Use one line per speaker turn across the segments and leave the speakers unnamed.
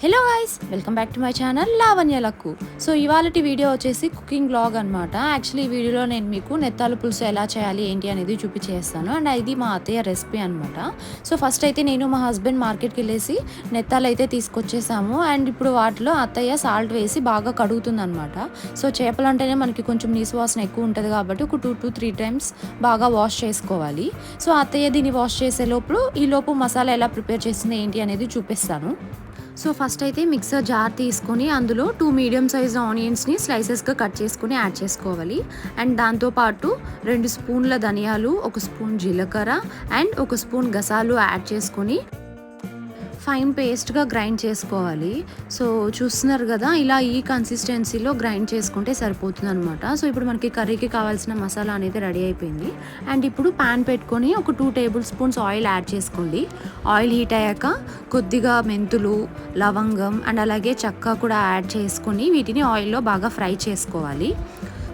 Hello guys welcome back to my channel Lavanya Lakku so ఇవాళటి video వచ్చేసి cooking blog అనమాట actually ఈ వీడియోలో నేను మీకు నెత్తాలు పులుసు ఎలా చేయాలి ఏంటి అనేది చూపించేస్తాను. అండ్ ఇది మా అత్తయ్య రెసిపీ అనమాట సో ఫస్ట్ అయితే నేను మా హస్బెండ్ మార్కెట్కి వెళ్ళేసి నెత్తాలు అయితే తీసుకొచ్చేసాము. అండ్ ఇప్పుడు వాటిలో అత్తయ్య సాల్ట్ వేసి బాగా కడుగుతుంది అనమాట సో చేపలు అంటేనే మనకి కొంచెం నీసు వాసన ఎక్కువ ఉంటుంది కాబట్టి ఒక టూ టు త్రీ టైమ్స్ బాగా వాష్ చేసుకోవాలి. సో అత్తయ్య దీన్ని వాష్ చేసే లోపు ఈ లోపు మసాలా ఎలా ప్రిపేర్ చేసింది ఏంటి అనేది చూపిస్తాను. సో ఫస్ట్ అయితే మిక్సర్ జార్ తీసుకొని అందులో టూ మీడియం సైజ్ ఆనియన్స్ని స్లైసెస్గా కట్ చేసుకొని యాడ్ చేసుకోవాలి. అండ్ దాంతోపాటు రెండు స్పూన్ల ధనియాలు ఒక స్పూన్ జీలకర్ర అండ్ ఒక స్పూన్ గసాలు యాడ్ చేసుకొని ఫైన్ పేస్ట్గా గ్రైండ్ చేసుకోవాలి. సో చూస్తున్నారు కదా ఇలా ఈ కన్సిస్టెన్సీలో గ్రైండ్ చేసుకుంటే సరిపోతుంది అనమాట సో ఇప్పుడు మనకి కర్రీకి కావాల్సిన మసాలా అనేది రెడీ అయిపోయింది. అండ్ ఇప్పుడు ప్యాన్ పెట్టుకొని ఒక two tablespoons oil add చేసుకోండి. ఆయిల్ హీట్ అయ్యాక కొద్దిగా మెంతులు లవంగం అండ్ అలాగే చక్క కూడా యాడ్ చేసుకొని వీటిని ఆయిల్లో బాగా ఫ్రై చేసుకోవాలి.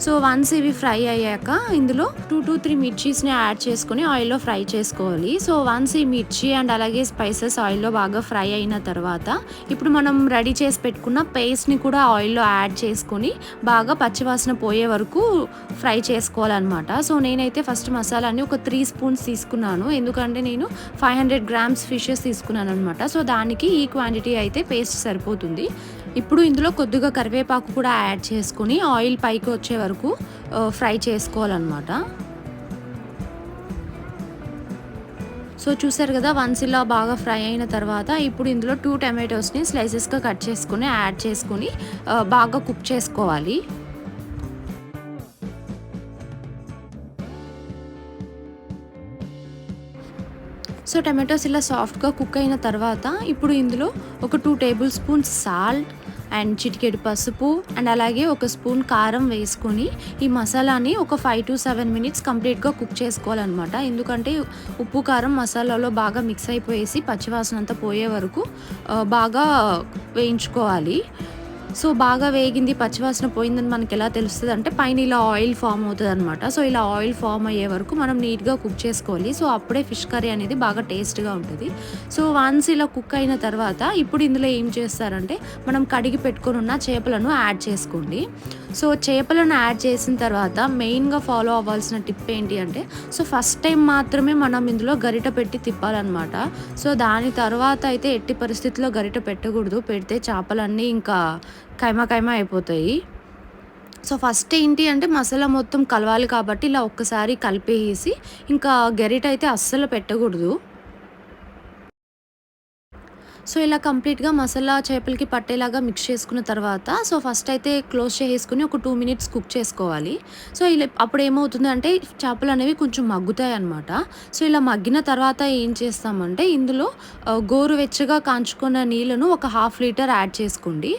సో వన్స్ ఇవి ఫ్రై అయ్యాక ఇందులో టూ టూ త్రీ మిర్చీస్ని యాడ్ చేసుకొని ఆయిల్లో ఫ్రై చేసుకోవాలి. సో వన్స్ ఈ మిర్చి అండ్ అలాగే స్పైసెస్ ఆయిల్లో బాగా ఫ్రై అయిన తర్వాత ఇప్పుడు మనం రెడీ చేసి పెట్టుకున్న పేస్ట్ని కూడా ఆయిల్లో యాడ్ చేసుకొని బాగా పచ్చివాసన పోయే వరకు ఫ్రై చేసుకోవాలన్నమాట. సో నేనైతే ఫస్ట్ మసాలాని ఒక త్రీ స్పూన్స్ తీసుకున్నాను. ఎందుకంటే నేను ఫైవ్ హండ్రెడ్ గ్రామ్స్ ఫిషెస్ తీసుకున్నాను అనమాట సో దానికి ఈ క్వాంటిటీ అయితే పేస్ట్ సరిపోతుంది. ఇప్పుడు ఇందులో కొద్దిగా కరివేపాకు కూడా యాడ్ చేసుకుని ఆయిల్ పైకి వచ్చే వరకు ఫ్రై చేసుకోవాలన్నమాట. సో చూసారు కదా వన్స్ ఇలా బాగా ఫ్రై అయిన తర్వాత ఇప్పుడు ఇందులో టూ టమాటోస్ని స్లైసెస్గా కట్ చేసుకుని యాడ్ చేసుకుని బాగా కుక్ చేసుకోవాలి. సో టమాటోస్ ఇలా సాఫ్ట్గా కుక్ అయిన తర్వాత ఇప్పుడు ఇందులో ఒక two tablespoons salt and చిటికెడు పసుపు అండ్ అలాగే ఒక స్పూన్ కారం వేసుకొని ఈ మసాలాని ఒక ఫైవ్ టు సెవెన్ మినిట్స్ కంప్లీట్గా కుక్ చేసుకోవాలన్నమాట. ఎందుకంటే ఉప్పు కారం మసాలాలో బాగా మిక్స్ అయిపోయేసి పచ్చివాసన అంతా పోయే వరకు బాగా వేయించుకోవాలి. సో బాగా వేగింది పచ్చివాసన పోయిందని మనకి ఎలా తెలుస్తుంది అంటే పైన ఇలా ఆయిల్ ఫామ్ అవుతుంది అనమాట సో ఇలా ఆయిల్ ఫామ్ అయ్యే వరకు మనం నీట్గా కుక్ చేసుకోవాలి. సో అప్పుడే ఫిష్ కర్రీ అనేది బాగా టేస్ట్గా ఉంటుంది. సో వన్స్ ఇలా కుక్ అయిన తర్వాత ఇప్పుడు ఇందులో ఏం చేస్తారంటే మనం కడిగి పెట్టుకుని ఉన్న చేపలను యాడ్ చేసుకోండి. సో చేపలను యాడ్ చేసిన తర్వాత మెయిన్గా ఫాలో అవ్వాల్సిన టిప్ ఏంటి అంటే సో ఫస్ట్ టైం మాత్రమే మనం ఇందులో గరిట పెట్టి తిప్పాలన్నమాట. సో దాని తర్వాత అయితే ఎట్టి పరిస్థితుల్లో గరిట పెట్టకూడదు. పెడితే చేపలన్నీ ఇంకా కైమా కైమా అయిపోతాయి. సో ఫస్ట్ ఏంటి అంటే మసాలా మొత్తం కలవాలి కాబట్టి ఇలా ఒక్కసారి కలిపేసి ఇంకా గరిట అయితే అస్సలు పెట్టకూడదు. సో ఇలా కంప్లీట్గా మసాలా చేపలకి పట్టేలాగా మిక్స్ చేసుకున్న తర్వాత సో ఫస్ట్ అయితే క్లోజ్ చేసుకుని ఒక టూ మినిట్స్ కుక్ చేసుకోవాలి. సో ఇలా అప్పుడు ఏమవుతుంది అంటే చేపలు అనేవి కొంచెం మగ్గుతాయి అనమాట సో ఇలా మగ్గిన తర్వాత ఏం చేస్తామంటే ఇందులో గోరువెచ్చగా కాంచుకున్న నీళ్ళను ఒక హాఫ్ లీటర్ యాడ్ చేసుకోండి.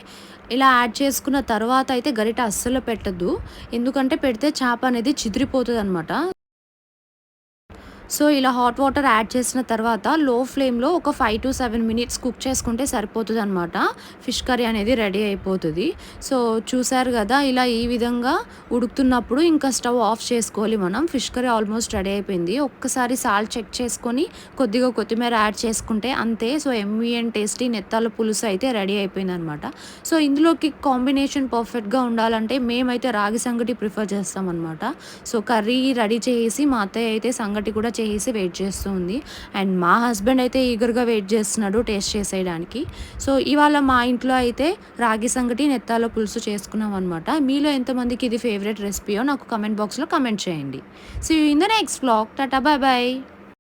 ఇలా యాడ్ చేసుకున్న తర్వాత అయితే గరిట అస్సలు పెట్టద్దు. ఎందుకంటే పెడితే చేప అనేది చిదిరిపోతుంది అనమాట సో ఇలా హాట్ వాటర్ యాడ్ చేసిన తర్వాత లో ఫ్లేమ్లో ఒక five to seven minutes cook చేసుకుంటే సరిపోతుంది అనమాట ఫిష్ కర్రీ అనేది రెడీ అయిపోతుంది. సో చూసారు కదా ఇలా ఈ విధంగా ఉడుకుతున్నప్పుడు ఇంకా స్టవ్ ఆఫ్ చేసుకోవాలి మనం. ఫిష్ కర్రీ ఆల్మోస్ట్ రెడీ అయిపోయింది. ఒక్కసారి సాల్ట్ చెక్ చేసుకొని కొద్దిగా కొత్తిమీర యాడ్ చేసుకుంటే అంతే. సో ఎమ్మీ అండ్ టేస్టీ నెత్తాల పులుసు అయితే రెడీ అయిపోయింది అనమాట సో ఇందులోకి కాంబినేషన్ పర్ఫెక్ట్గా ఉండాలంటే మేమైతే రాగి సంగటి ప్రిఫర్ చేస్తామన్నమాట. సో కర్రీ రెడీ చేసి మా అత్తయ్య అయితే సంగటి కూడా చేసి వెయిట్ చేస్తూ ఉంది అండ్ మా హస్బెండ్ అయితే ఈగర్గా వెయిట్ చేస్తున్నాడు టేస్ట్ చేసేయడానికి. సో ఇవాళ మా ఇంట్లో అయితే రాగి సంగటి నెత్తాల పులుసు చేసుకున్నాం అనమాట మీలో ఎంతమందికి ఇది ఫేవరెట్ రెసిపీయో నాకు కమెంట్ బాక్స్లో కమెంట్ చేయండి. So in the next blog tata bye bye